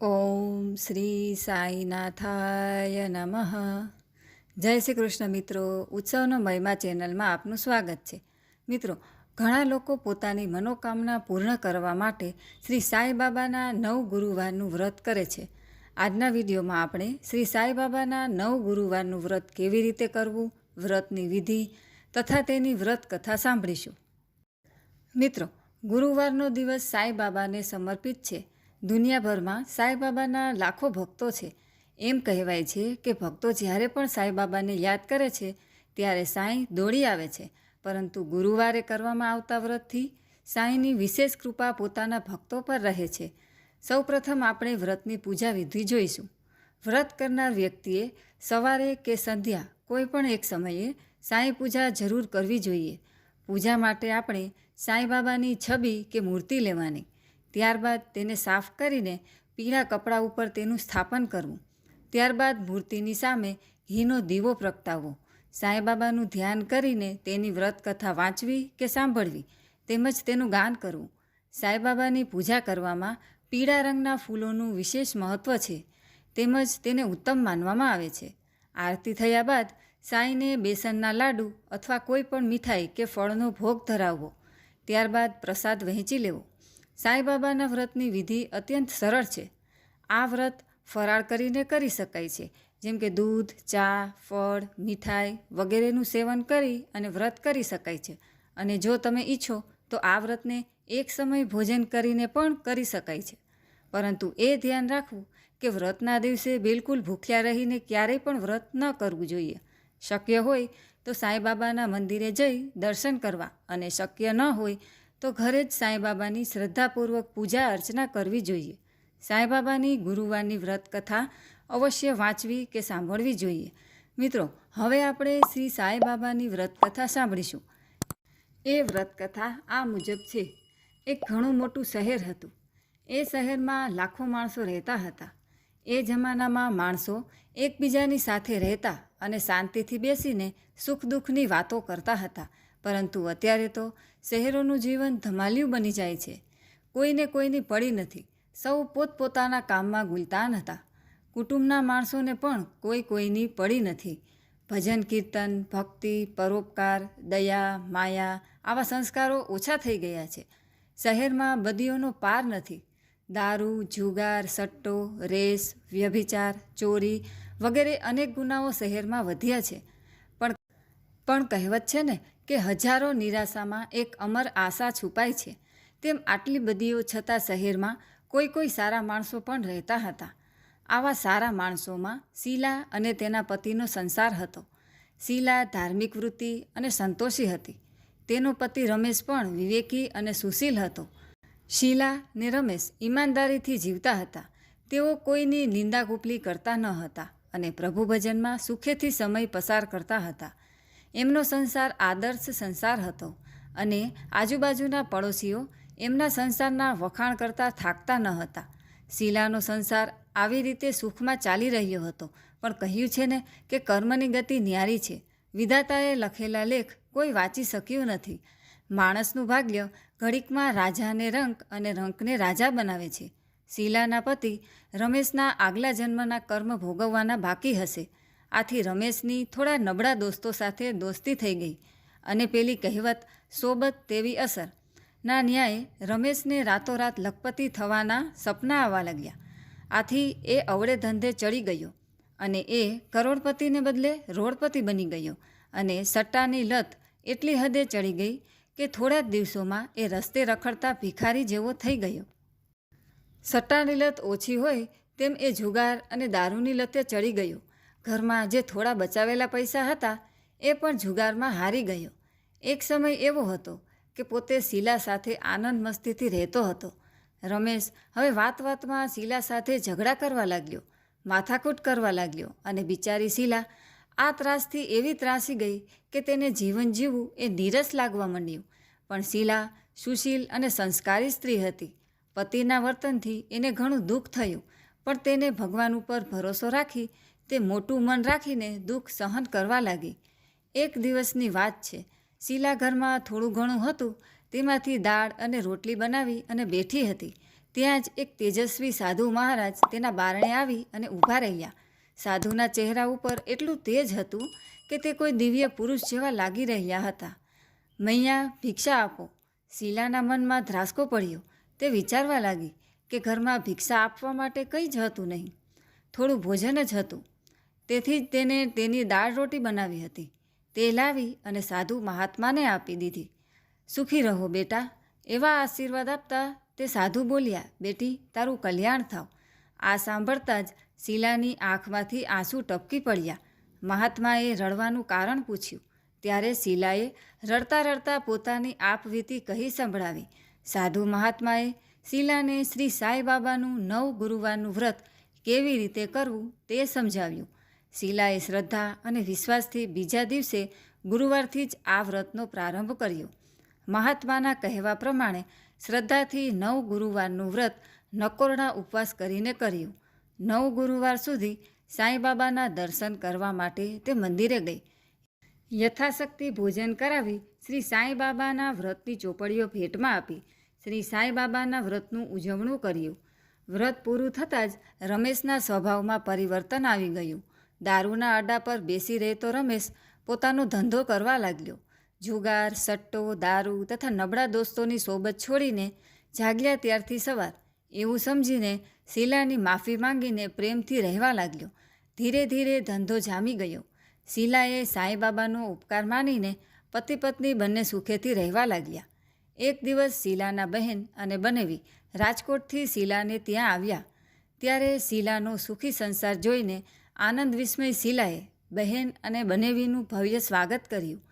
ઓમ શ્રી સાંઈનાથાય નમઃ. જય શ્રી કૃષ્ણ મિત્રો, ઉત્સવનો મહિમા ચેનલમાં આપનું સ્વાગત છે. મિત્રો, ઘણા લોકો પોતાની મનોકામના પૂર્ણ કરવા માટે શ્રી સાંઈબાબાના નવ ગુરુવારનું વ્રત કરે છે. આજના વિડીયોમાં આપણે શ્રી સાંઈબાબાના નવ ગુરુવારનું વ્રત કેવી રીતે કરવું, વ્રતની વિધિ તથા તેની વ્રત કથા સાંભળીશું. મિત્રો, ગુરુવારનો દિવસ સાંઈબાબાને સમર્પિત છે. દુનિયાભરમાં સાંઈબાબાના લાખો ભક્તો છે. એમ કહેવાય છે કે ભક્તો જ્યારે પણ સાંઈબાબાને યાદ કરે છે, ત્યારે સાંઈ દોડી આવે છે. પરંતુ ગુરુવારે કરવામાં આવતા વ્રતથી સાંઈની વિશેષ કૃપા પોતાના ભક્તો પર રહે છે. સૌપ્રથમ આપણે વ્રતની પૂજા વિધિ જોઈશું. વ્રત કરનાર વ્યક્તિએ સવારે કે સંધ્યા કોઈ પણ એક સમયે સાંઈ પૂજા જરૂર કરવી જોઈએ. પૂજા માટે આપણે સાંઈબાબાની છબી કે મૂર્તિ લેવાની. ત્યારબાદ તેને સાફ કરીને પીળા કપડા ઉપર તેનું સ્થાપન કરવું. ત્યારબાદ મૂર્તિની સામે ઘીનો દીવો પ્રગટાવવો. સાંઈબાબાનું ધ્યાન કરીને તેની વ્રત કથા વાંચવી કે સાંભળવી તેમજ તેનું ગાન કરવું. સાંઈબાબાની પૂજા કરવામાં પીળા રંગના ફૂલોનું વિશેષ મહત્ત્વ છે તેમજ તેને ઉત્તમ માનવામાં આવે છે. આરતી થયા બાદ સાંઈને બેસનના લાડુ અથવા કોઈ પણ મીઠાઈ કે ફળનો ભોગ ધરાવવો. ત્યારબાદ પ્રસાદ વહેંચી લેવો. સાંઈબાબાના વ્રતની વિધિ અત્યંત સરળ છે. આ વ્રત ફરાળ કરીને કરી શકાય છે. જેમ કે દૂધ, ચા, ફળ, મીઠાઈ વગેરેનું સેવન કરી અને વ્રત કરી શકાય છે. અને જો તમે ઈચ્છો, તો આ વ્રતને એક સમય ભોજન કરીને પણ કરી શકાય છે. પરંતુ એ ધ્યાન રાખવું કે વ્રતના દિવસે બિલકુલ ભૂખ્યા રહીને ક્યારેય પણ વ્રત ન કરવું જોઈએ. શક્ય હોય તો સાંઈબાબાના મંદિરે જઈ દર્શન કરવા અને શક્ય ન હોય તો ઘરે જ સાંઈબાબાની શ્રદ્ધાપૂર્વક પૂજા અર્ચના કરવી જોઈએ. સાંઈબાબાની ગુરુવારની વ્રત કથા અવશ્ય વાંચવી કે સાંભળવી જોઈએ. મિત્રો, હવે આપણે શ્રી સાંઈબાબાની વ્રત કથા સાંભળીશું. એ વ્રત કથા આ મુજબ છે. એક ઘણું મોટું શહેર હતું. એ શહેરમાં લાખો માણસો રહેતા હતા. એ જમાનામાં માણસો એકબીજાની સાથે રહેતા અને શાંતિથી બેસીને સુખ દુઃખની વાતો કરતા હતા. પરંતુ અત્યારે તો શહેરોનું જીવન ધમાલિયું બની જાય છે. કોઈને કોઈની પડી નથી. સૌ પોતપોતાના કામમાં ગુલતાન હતા. કુટુંબના માણસોને પણ કોઈ કોઈની પડી નથી. ભજન કીર્તન, ભક્તિ, પરોપકાર, દયા, માયા આવા સંસ્કારો ઓછા થઈ ગયા છે. શહેરમાં બદીઓનો પાર નથી. દારૂ, જુગાર, સટ્ટો, રેસ, વ્યભિચાર, ચોરી વગેરે અનેક ગુનાઓ શહેરમાં વધ્યા છે. પણ પણ કહેવત છે ને કે હજારો નિરાશામાં એક અમર આશા છુપાય છે. તેમ આટલી બધીઓ છતાં શહેરમાં કોઈ કોઈ સારા માણસો પણ રહેતા હતા. આવા સારા માણસોમાં શીલા અને તેના પતિનો સંસાર હતો. શીલા ધાર્મિક વૃત્તિ અને સંતોષી હતી. તેનો પતિ રમેશ પણ વિવેકી અને સુશીલ હતો. શીલા ને રમેશ ઈમાનદારીથી જીવતા હતા. તેઓ કોઈની નિંદા ગુપલી કરતા ન હતા અને પ્રભુ ભજનમાં સુખેથી સમય પસાર કરતા હતા. એમનો સંસાર આદર્શ સંસાર હતો અને આજુબાજુના પડોશીઓ એમના સંસારના વખાણ કરતાં થાકતા ન હતા. શીલાનો સંસાર આવી રીતે સુખમાં ચાલી રહ્યો હતો, પણ કહ્યું છે ને કે કર્મની ગતિ ન્યારી છે. વિધાતાએ લખેલા લેખ કોઈ વાંચી શક્યું નથી. માણસનું ભાગ્ય ઘડીકમાં રાજાને રંક અને રંકને રાજા બનાવે છે. શીલાના પતિ રમેશના આગલા જન્મના કર્મ ભોગવવાના બાકી હશે. આથી રમેશની થોડા નબળા દોસ્તો સાથે દોસ્તી થઈ ગઈ અને પેલી કહેવત, સોબત તેવી અસર ના ન્યાય રમેશને રાતોરાત લખપતિ થવાના સપના આવવા લાગ્યા. આથી એ અવળે ધંધે ચડી ગયો અને એ કરોડપતિને બદલે રોડપતિ બની ગયો અને સટ્ટાની લત એટલી હદે ચડી ગઈ કે થોડા જ દિવસોમાં એ રસ્તે રખડતા ભિખારી જેવો થઈ ગયો. સટ્ટાની લત ઓછી હોય તેમ એ જુગાર અને દારૂની લતે ચડી ગયો. ઘરમાં જે થોડા બચાવેલા પૈસા હતા એ પણ જુગારમાં હારી ગયો. એક સમય એવો હતો કે પોતે શીલા સાથે આનંદ મસ્તીથી રહેતો હતો. રમેશ હવે વાત વાતમાં શીલા સાથે ઝઘડા કરવા લાગ્યો, માથાકૂટ કરવા લાગ્યો અને બિચારી શીલા આ ત્રાસથી એવી ત્રાસી ગઈ કે તેને જીવન જીવવું એ નીરસ લાગવા માંડ્યું. પણ શીલા, સુશીલ અને સંસ્કારી સ્ત્રી હતી. પતિના વર્તનથી એને ઘણું દુઃખ થયું, પણ તેને ભગવાન ઉપર ભરોસો રાખી, તે મોટું મન રાખીને દુઃખ સહન કરવા લાગી. એક દિવસની વાત છે, શીલા ઘરમાં થોડું ઘણું હતું, તેમાંથી દાળ અને રોટલી બનાવી અને બેઠી હતી. ત્યાં જ એક તેજસ્વી સાધુ મહારાજ તેના બારણે આવી અને ઊભા રહ્યા. સાધુના ચહેરા ઉપર એટલું તેજ હતું કે તે કોઈ દિવ્ય પુરુષ જેવા લાગી રહ્યા હતા. મૈયા, ભિક્ષા આપો. શીલાના મનમાં ધ્રાસકો પડ્યો. તે વિચારવા લાગી કે ઘરમાં ભિક્ષા આપવા માટે કંઈ જ હતું નહીં. થોડું ભોજન જ હતું. તેથી જ તેને તેની દાળ રોટી બનાવી હતી. તે લાવી અને સાધુ મહાત્માને આપી દીધી. સુખી રહો બેટા. એવા આશીર્વાદ આપતા તે સાધુ બોલ્યા, બેટી, તારું કલ્યાણ થાવ. આ સાંભળતા જ શીલાની આંખમાંથી આંસુ ટપકી પડ્યા. મહાત્માએ રડવાનું કારણ પૂછ્યું. ત્યારે શીલાએ રડતા રડતા પોતાની આપવીતી કહી સંભળાવી. સાધુ મહાત્માએ શીલાને શ્રી સાંઈબાબાનું નવ ગુરુવારનું વ્રત કેવી રીતે કરવું તે સમજાવ્યું. શીલાએ શ્રદ્ધા અને વિશ્વાસથી બીજા દિવસે ગુરુવારથી જ આ વ્રતનો પ્રારંભ કર્યો. મહાત્માના કહેવા પ્રમાણે શ્રદ્ધાથી નવ ગુરુવારનું વ્રત નકોરડા ઉપવાસ કરીને કર્યું. નવ ગુરુવાર સુધી સાંઈબાબાના દર્શન કરવા માટે તે મંદિરે ગઈ. યથાશક્તિ ભોજન કરાવી શ્રી સાંઈબાબાના વ્રતની ચોપડીઓ ભેટમાં આપી. શ્રી સાંઈબાબાના વ્રતનું ઉજવણું કર્યું. વ્રત પૂરું થતાં જ રમેશના સ્વભાવમાં પરિવર્તન આવી ગયું. દારૂના અડ્ડા પર બેસી રહેતો રમેશ પોતાનો ધંધો કરવા લાગ્યો. જુગાર, સટ્ટો, દારૂ તથા નબળા દોસ્તોની સોબત છોડીને જાગ્યા ત્યારથી સવાર. એવું સમજીને શીલાની માફી માંગીને પ્રેમથી રહેવા લાગ્યો. ધીરે ધીરે ધંધો જામી ગયો. શીલાએ સાંઈબાબાનો ઉપકાર માનીને પતિ પત્ની બંને સુખેથી રહેવા લાગ્યા. એક દિવસ શીલાના બહેન અને બનેવી રાજકોટથી શીલાને ત્યાં આવ્યા. ત્યારે શીલાનો સુખી સંસાર જોઈને આનંદ વિસ્મય શીલાએ બહેન અને બનેવીનું ભવ્ય સ્વાગત કર્યું.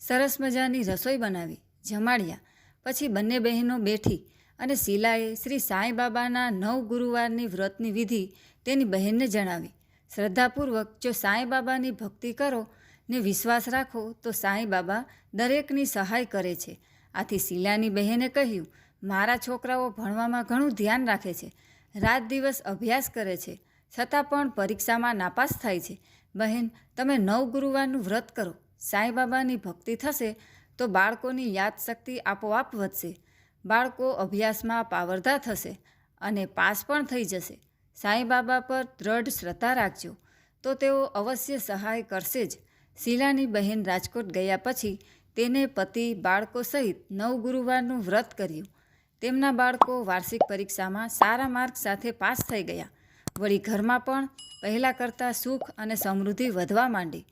સરસ મજાની રસોઈ બનાવી, જમાડ્યા. પછી બંને બહેનો બેઠી અને શીલાએ શ્રી સાંઈબાબાના નવ ગુરુવારની વ્રતની વિધિ તેની બહેનને જણાવી. શ્રદ્ધાપૂર્વક જો સાંઈબાબાની ભક્તિ કરો ને વિશ્વાસ રાખો તો સાંઈબાબા દરેકની સહાય કરે છે. આથી શીલાની બહેને કહ્યું, મારા છોકરાઓ ભણવામાં ઘણું ધ્યાન રાખે છે. રાત દિવસ અભ્યાસ કરે છે. છતાં પણ પરીક્ષામાં નાપાસ થાય છે. બહેન, તમે નવ ગુરુવારનું વ્રત કરો. સાંઈબાબાની ભક્તિ થશે તો બાળકોની યાદશક્તિ આપોઆપ વધશે. બાળકો અભ્યાસમાં પાવરધા થશે અને પાસ પણ થઈ જશે. સાંઈબાબા પર દ્રઢ શ્રદ્ધા રાખજો. તો તેઓ અવશ્ય સહાય કરશે જ. શીલાની બહેન રાજકોટ ગયા પછી તેને પતિ, બાળકો સહિત નવ ગુરુવારનું વ્રત કર્યું. તેમના બાળકો વાર્ષિક પરીક્ષામાં સારા માર્ક સાથે પાસ થઈ ગયા. વળી ઘરમાં પણ પહેલાં કરતાં સુખ અને સમૃદ્ધિ વધવા માંડી.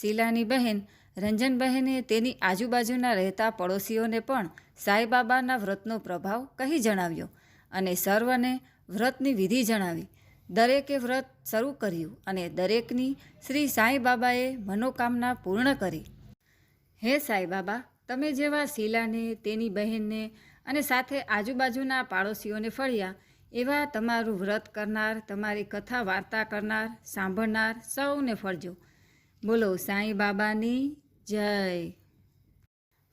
શીલાની બહેન રંજનબહેને તેની આજુબાજુના રહેતા પડોશીઓને પણ સાંઈબાબાના વ્રતનો પ્રભાવ કહી જણાવ્યો અને સર્વને વ્રતની વિધિ જણાવી. દરેકે વ્રત શરૂ કર્યું અને દરેકની શ્રી સાંઈબાબાએ મનોકામના પૂર્ણ કરી. હે સાંઈબાબા, તમે જેવા શીલાને, તેની બહેનને અને સાથે આજુબાજુના પાડોશીઓને ફળ્યા, એવા તમારું વ્રત કરનાર, તમારી કથા વાર્તા કરનાર, સાંભળનાર સૌને ફળજો. બોલો સાંઈ બાબાની જય.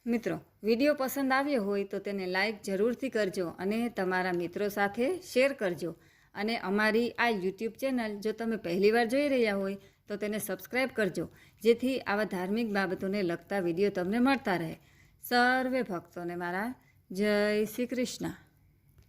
મિત્રો, વીડિયો પસંદ આવ્યો હોય તો તેને લાઈક જરૂરથી કરજો અને તમારા મિત્રો સાથે શેર કરજો. અને અમારી આ યુટ્યુબ ચેનલ જો તમે પહેલીવાર જોઈ રહ્યા હોય તો તેને સબસ્ક્રાઈબ કરજો, જેથી આવા ધાર્મિક બાબતોને લગતા વીડિયો તમને મળતા રહે. સર્વે ભક્તોને મારા જય શ્રી કૃષ્ણ.